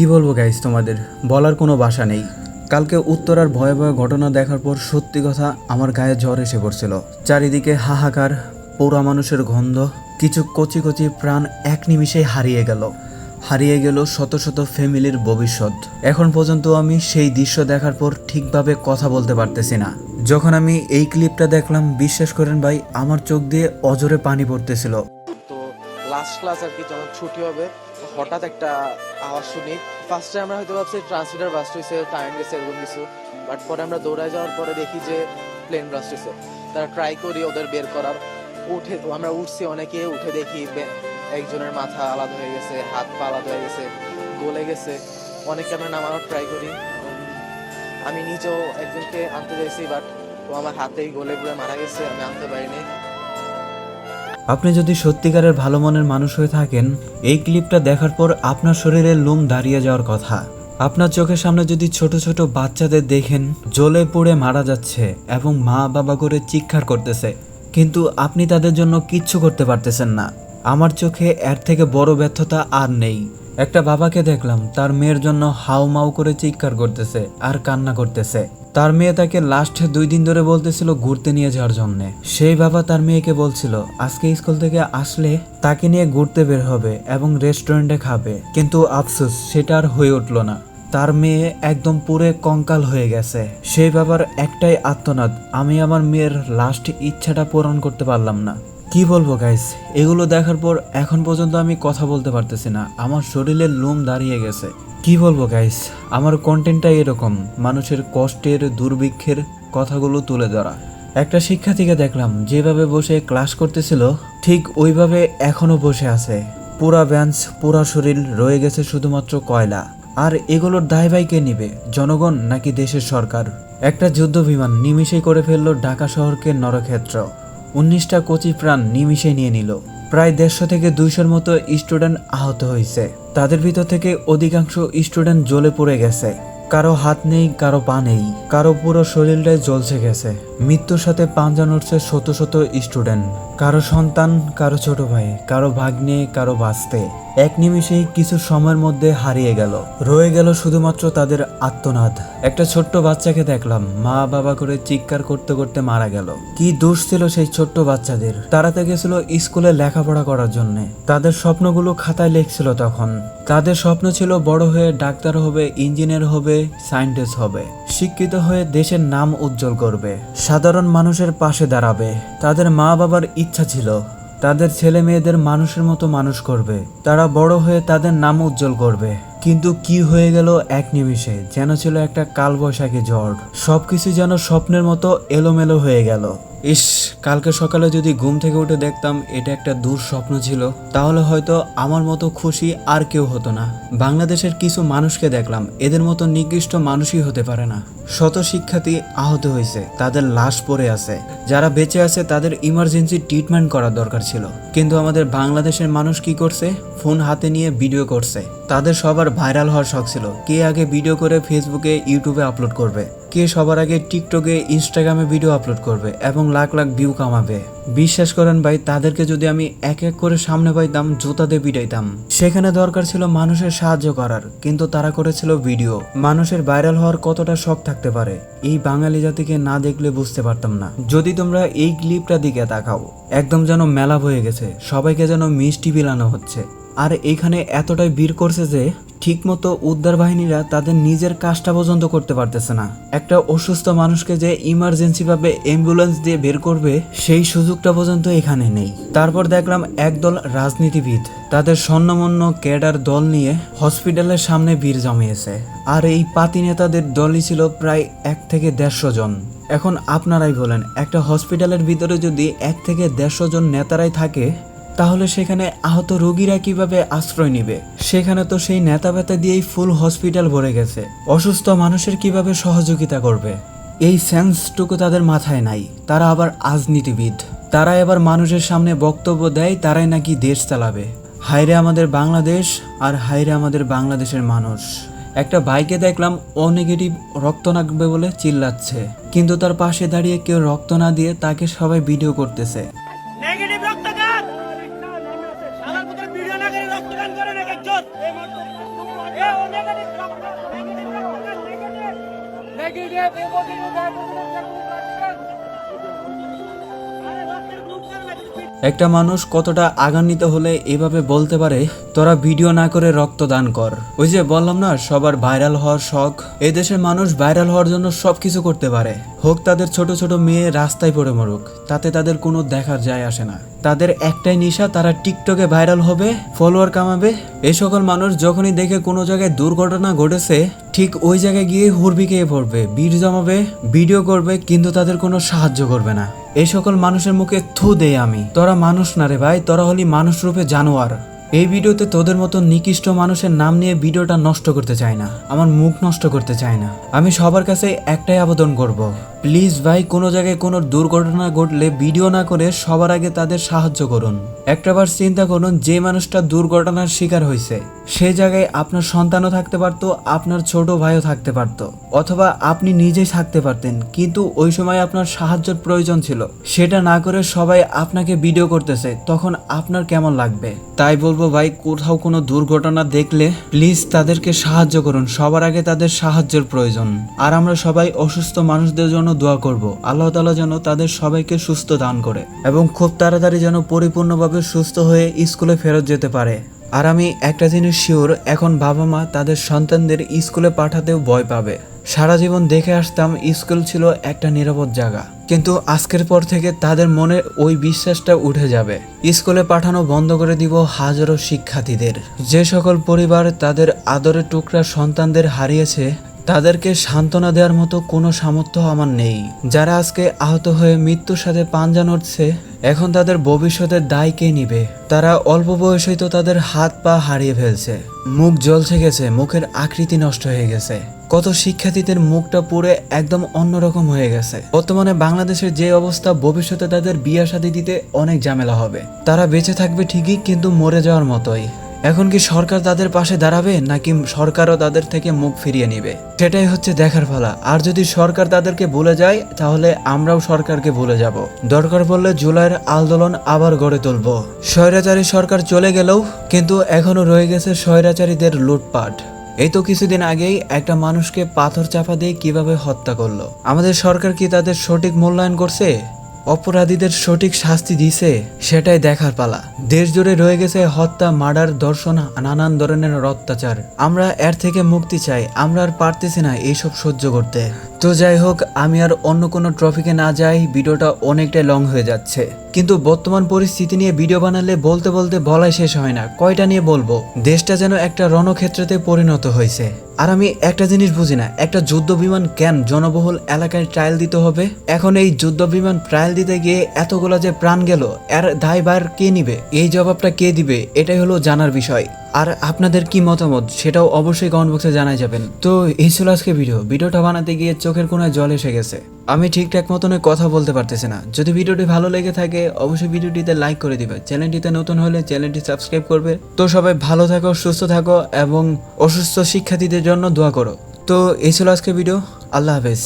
কি বলব গাইস তোমাদের? বলার কোনো ভাষা নেই। কালকে উত্তরার ভয়াবহ ঘটনা দেখার পর সত্যি কথা আমার গায়ে জ্বর এসে পড়ছিল। চারিদিকে হাহাকার, পোড়া মানুষের গন্ধ, কিছু কচি কচি প্রাণ এক নিমিষেই হারিয়ে গেল। হারিয়ে গেল শত শত ফ্যামিলির ভবিষ্যৎ। এখন পর্যন্ত আমি সেই দৃশ্য দেখার পর ঠিকভাবে কথা বলতে পারতেছি না। যখন আমি এই ক্লিপটা দেখলাম, বিশ্বাস করেন ভাই, আমার চোখ দিয়ে অজরে পানি পড়তেছিল। তো লাস্ট ক্লাস আর কি যখন ছুটি হবে হঠাৎ একটা আওয়াজ শুনি। ফার্স্টে আমরা হয়তো ভাবছি ট্রান্সমিটার বাস্ট হয়েছে কারেন্ট গেছে, এরকম কিছু। বাট পরে আমরা দৌড়ায় যাওয়ার পরে দেখি যে প্লেন ব্লাস্ট হয়েছে তারা ট্রাই করি ওদের বের করার। উঠে, আমরা উঠছি অনেকে, উঠে দেখি একজনের মাথা আলাদা হয়ে গেছে, হাত পা আলাদা হয়ে গেছে, গলে গেছে। অনেকে আমরা নামানোর ট্রাই করি। আমি নিজেও একজনকে আনতে চাইছি বাট ও আমার হাতেই গলে পুরো মারা গেছে, আমি আনতে পারিনি। আপনি যদি সত্যিকারের ভালো মনের মানুষ হয়ে থাকেন, এই ক্লিপটা দেখার পর আপনার শরীরের লোম দাঁড়িয়ে যাওয়ার কথা। আপনার চোখের সামনে যদি ছোট ছোট বাচ্চাদের দেখেন, জ্বলে পড়ে মারা যাচ্ছে এবং মা বাবা করে চিৎকার করতেছে। কিন্তু আপনি তাদের জন্য কিচ্ছু করতে পারতেছেন না। আমার চোখে এর থেকে বড় ব্যর্থতা আর নেই। একটা বাবাকে দেখলাম, তার মেয়ের জন্য হাউ মাউ করে চিৎকার করতেছে আর কান্না করতেছে। তার মেয়ে তাকে লাস্টে দুই দিন ধরে বলতেছিল ঘুরতে নিয়ে যাওয়ার জন্য। সেই বাবা তার মেয়েকে বলছিল, আজকে স্কুল থেকে আসলে তাকে নিয়ে ঘুরতে বের হবে এবং রেস্টুরেন্টে খাবে। কিন্তু আফসোস, সেটা আর হয়ে উঠল না। তার মেয়ে একদম পুরে কঙ্কাল হয়ে গেছে। সেই বাবার একটাই আত্মনাদ আমি আমার মেয়ের লাস্ট ইচ্ছাটা পূরণ করতে পারলাম না। কি বলব গাইস এগুলো দেখার পর এখন পর্যন্ত আমি কথা বলতে পারতেছি না। আমার শরীরের লোম দাঁড়িয়ে গেছে। কি বলব গাইস আমার কন্টেন্টটা এরকম, মানুষের কষ্টের, দুর্ভিক্ষের কথাগুলো তুলে ধরা। একটা শিক্ষার্থীকে দেখলাম, যেভাবে বসে ক্লাস করতেছিল, ঠিক ওইভাবে এখনও বসে আছে। পুরা ব্যাঞ্চ পুরা শরীর রয়ে গেছে শুধুমাত্র কয়লা। আর এগুলোর দায় ভাই কে নিবে, জনগণ নাকি দেশের সরকার? একটা যুদ্ধ বিমান নিমিষেই করে ফেলল ঢাকা শহরকে নরক্ষেত্র। উনিশটা কচি প্রাণ নিমিশে নিয়ে নিল। প্রায় দেড়শো থেকে দুইশোর মতো স্টুডেন্ট আহত হয়েছে। তাদের ভিতর থেকে অধিকাংশ স্টুডেন্ট জ্বলে পড়ে গেছে। কারও হাত নেই, কারও পা নেই। কারও পুরো শরীরটাই জ্বলছে গেছে। মৃত্যুর সাথে পাঞ্জা নড়ছে শত শত স্টুডেন্ট। কারও সন্তান, কারও ছোট ভাই, কারও ভাগ্নে, কারও বাঁচতে। এক নিমিষেই কিছু সময়ের মধ্যে হারিয়ে গেল। রয়ে গেল শুধুমাত্র তাদের আত্মনাদ। একটা ছোট্ট বাচ্চাকে দেখলাম, মা বাবা করে চিৎকার করতে করতে মারা গেল। কি দোষ ছিল সেই ছোট্ট বাচ্চাদের? তারা তো গেছিল স্কুলে লেখাপড়া করার জন্য। তাদের স্বপ্নগুলো খাতায় লেখছিল তখন। তাদের স্বপ্ন ছিল বড় হয়ে ডাক্তার হবে, ইঞ্জিনিয়ার হবে, সায়েন্টিস্ট হবে। শিক্ষিত হয়ে দেশের নাম উজ্জ্বল করবে। সাধারণ মানুষের পাশে দাঁড়াবে। তাদের মা বাবার ইচ্ছা ছিল। তাদের ছেলে মেয়েদের মানুষের মতো মানুষ করবে। তারা বড় হয়ে তাদের নাম উজ্জ্বল করবে। কিন্তু কি হয়ে গেল এক নিমিষে, যেন ছিল একটা কালবৈশাখী ঝড়। সবকিছু যেন স্বপ্নের মতো এলোমেলো হয়ে গেল। ইস, কালকে সকালে যদি ঘুম থেকে উঠে দেখতাম এটা একটা দূর স্বপ্ন ছিল, তাহলে হয়তো আমার মতো খুশি আর কেউ হতো না। বাংলাদেশের কিছু মানুষকে দেখলাম, এদের মতো নিকৃষ্ট মানুষই হতে পারে না। শত শিক্ষার্থী আহত হয়েছে, তাদের লাশ পড়ে আছে। যারা বেঁচে আছে, তাদের ইমার্জেন্সি ট্রিটমেন্ট করার দরকার ছিল। কিন্তু আমাদের বাংলাদেশের মানুষ কি করছে? ফোন হাতে নিয়ে ভিডিও করছে। তাদের সবার ভাইরাল হওয়ার শখ ছিল, কে আগে ভিডিও করে ফেসবুকে ইউটিউবে আপলোড করবে। কে সবার আগে টিকটকে ইনস্টাগ্রামে ভিডিও আপলোড করবে এবং লাখ লাখ ভিউ কামাবে। বিশ্বাস করেন ভাই, তাদেরকে যদি আমি এক এক করে সামনে পাইতাম, জুতা দিয়ে পিটাইতাম। সেখানে দরকার ছিল মানুষের সাহায্য করার, কিন্তু তারা করেছিল ভিডিও মানুষের ভাইরাল হওয়ার কতটা শখ থাকতে পারে, এই বাঙালি জাতিকে না দেখলে বুঝতে পারতাম না। যদি তোমরা এই ক্লিপটা দিকে তাকাও, একদম যেন মেলা হয়ে গেছে, সবাইকে যেন মিষ্টি বিলানো হচ্ছে। আর এখানে এতটাই ভিড় করছে যে ঠিকমতো উদ্ধার বাহিনীরা তাদের নিজের কাজটা পর্যন্ত করতে পারতেছে না। একটা অসুস্থ মানুষকে যে ইমার্জেন্সি ভাবে অ্যাম্বুলেন্স দিয়ে বের করবে, সেই সুযোগটা পর্যন্ত এখানে নেই। তারপর দেখলাম একদল রাজনীতিবিদ, তাদের স্বর্ণমন্য ক্যাডার দল নিয়ে হসপিটালের সামনে ভিড় জমিয়েছে। আর এই পাতি নেতাদের দলই ছিল প্রায় এক থেকে দেড়শো জন। এখন আপনারাই বলেন, একটা হসপিটালের ভিতরে যদি এক থেকে দেড়শো জন নেতারাই থাকে তাহলে সেখানে আহত রোগীরা কীভাবে আশ্রয় নিবে? সেখানে তো সেই নেতা বেতা দিয়েই ফুল হসপিটাল ভরে গেছে। অসুস্থ মানুষের কীভাবে সহযোগিতা করবে? এই সেন্সটুকু তাদের মাথায় নাই। তারা আবার রাজনীতিবিদ। তারা এবার মানুষের সামনে বক্তব্য দেয়, তারাই নাকি দেশ চালাবে। হাইরে আমাদের বাংলাদেশ আর হাইরে আমাদের বাংলাদেশের মানুষ। একটা বাইকে দেখলাম ও নেগেটিভ রক্ত নাকবে বলে চিল্লাচ্ছে। কিন্তু তার পাশে দাঁড়িয়ে কেউ রক্ত না দিয়ে তাকে সবাই ভিডিও করতেছে। নেগেটিভ আরে একটা মানুষ কতটা আগান্বিত হলে এভাবে বলতে পারে, তোরা ভিডিও না করে রক্তদান কর। ওই যে বললাম না, সবার ভাইরাল হওয়ার শখ? এই দেশের মানুষ ভাইরাল হওয়ার জন্য সব কিছু করতে পারে। হোক তাদের ছোট ছোট মেয়ে রাস্তায় পড়ে মরুক, তাতে তাদের কোনো দেখার যায় আসে না। তাদের একটাই নেশা, তারা টিকটকে ভাইরাল হবে, ফলোয়ার কামাবে। এই সকল মানুষ যখনই দেখে কোনো জায়গায় দুর্ঘটনা ঘটেছে, ঠিক ওই জায়গায় গিয়ে হুরবি খেয়ে পড়বে বীর জমাবে, ভিডিও করবে, কিন্তু তাদের কোনো সাহায্য করবে না। এই সকল মানুষের মুখে থু দেই আমি। তোরা মানুষ না রে ভাই, তোরা হলি মানুষ রূপে জানোয়ার। এই ভিডিওতে তোদের মতো নিকৃষ্ট মানুষের নাম নিয়ে ভিডিওটা নষ্ট করতে চাই না। আমার মুখ নষ্ট করতে চাই না। আমি সবার কাছে একটাই আবেদন করব। প্লিজ ভাই, কোনো জায়গায় কোনো দুর্ঘটনা ঘটলে ভিডিও না করে সবার আগে তাদের সাহায্য করুন। একটাবার চিন্তা করুন, যে মানুষটা দুর্ঘটনার শিকার হয়েছে, সে জায়গায় আপনার সন্তানও থাকতে পারতো, আপনার ছোট ভাইও থাকতে পারতো, অথবা আপনি নিজেই থাকতে পারতেন, কিন্তু ওই সময় আপনার সাহায্যের প্রয়োজন ছিল। সেটা না করে সবাই আপনাকে ভিডিও করতেছে, তখন আপনার কেমন লাগবে? তাই বলব ভাই, কোথাও কোনো দুর্ঘটনা দেখলে প্লিজ তাদেরকে সাহায্য করুন। সবার আগে তাদের সাহায্যের প্রয়োজন। আর আমরা সবাই অসুস্থ মানুষদের জন্য দোয়া করব। আল্লাহ তালা যেন তাদের সবাইকে সুস্থ দান করে এবং খুব তাড়াতাড়ি যেন পরিপূর্ণভাবে সুস্থ হয়ে স্কুলে ফেরত যেতে পারে। আর আমি একটা জিনিস শিওর এখন বাবা মা তাদের সন্তানদের স্কুলে পাঠাতেও ভয় পাবে। সারা জীবন দেখে আসতাম স্কুল ছিল একটা নিরাপদ জায়গা। কিন্তু আজকের পর থেকে তাদের মনে ওই বিশ্বাসটা উঠে যাবে। স্কুলে পাঠানো বন্ধ করে দিব হাজারো শিক্ষার্থীদের। যে সকল পরিবার তাদের আদরের টুকরা সন্তানদের হারিয়েছে তাদেরকে সান্ত্বনা দেওয়ার মতো কোনো সামর্থ্য আমার নেই। যারা আজকে আহত হয়ে মৃত্যুর সাথে পাঞ্জা নড়ছে, এখন তাদের ভবিষ্যতের দায় কে নিবে? তারা অল্প বয়সেই তো তাদের হাত পা হারিয়ে ফেলছে। মুখ জ্বলছে গেছে, মুখের আকৃতি নষ্ট হয়ে গেছে। কত শিক্ষার্থীদের মুখটা পুরো একদম অন্যরকম হয়ে গেছে। বর্তমানে বাংলাদেশের যে অবস্থা, ভবিষ্যতে তাদের বিয়া শাদী দিতে অনেক ঝামেলা হবে। তারা বেঁচে থাকবে ঠিকই, কিন্তু মরে যাওয়ার মতোই। এখন কি সরকার তাদের পাশে দাঁড়াবে, নাকি সরকারও তাদের থেকে মুখ ফিরিয়ে নিবে? সেটাই হচ্ছে দেখার ফলা আর যদি সরকার তাদেরকে ভুলে যায়, তাহলে আমরাও সরকারকে ভুলে যাব। দরকার পড়লে জুলাইয়ের আন্দোলন আবার গড়ে তুলব। স্বৈরাচারী সরকার চলে গেলেও কিন্তু এখনও রয়ে গেছে স্বৈরাচারীদের লুটপাট। এই তো কিছুদিন আগেই একটা মানুষকে পাথর চাপা দিয়ে কীভাবে হত্যা করল? আমাদের সরকার কি তাদের সঠিক মূল্যায়ন করছে? অপরাধীদের সঠিক শাস্তি দিছে সেটাই দেখার পালা। দেশ জুড়ে রয়ে গেছে হত্যা, মার্ডার, ধর্ষণ, নানান ধরনের অত্যাচার আমরা এর থেকে মুক্তি চাই, আমরা আর পারতেছি না এইসব সহ্য করতে। তো যাই হোক, আমি আর অন্য কোনো ট্রফিকে না যাই, ভিডিওটা অনেকটাই লং হয়ে যাচ্ছে। কিন্তু বর্তমান পরিস্থিতি নিয়ে ভিডিও বানালে বলতে বলতে বলাই শেষ হয় না, কয়টা নিয়ে বলব? দেশটা যেন একটা রণক্ষেত্রতে পরিণত হয়েছে। আর আমি একটা জিনিস বুঝি না, একটা যুদ্ধ বিমান কেন জনবহুল এলাকায় ট্রায়াল দিতে হবে? এখন এই যুদ্ধ বিমান ট্রায়াল দিতে গিয়ে এতগুলো যে প্রাণ গেল, এর দায়ভার কে নিবে? এই জবাবটা কে দিবে? এটাই হলো জানার বিষয়। আর আপনাদের কি মতামত? সেটাও অবশ্যই কমেন্ট বক্সে জানাই যাবেন। তো এই ছিল আজকে ভিডিও ভিডিওটা বানাতে গিয়ে চোখের কোনায় জল এসে গেছে। আমি ঠিকঠাক মতন কথা বলতে পারতেছি না। যদি ভিডিওটি ভালো লেগে থাকে, অবশ্যই ভিডিওটিতে লাইক করে দিবে। চ্যানেলটিতে নতুন হলে চ্যানেলটি সাবস্ক্রাইব করবে। তো সবাই ভালো থাকো, সুস্থ থাকো এবং অসুস্থ শিক্ষার্থীদের জন্য দোয়া করো। তো এই ছিল আজকে ভিডিও আল্লাহ হাফেজ।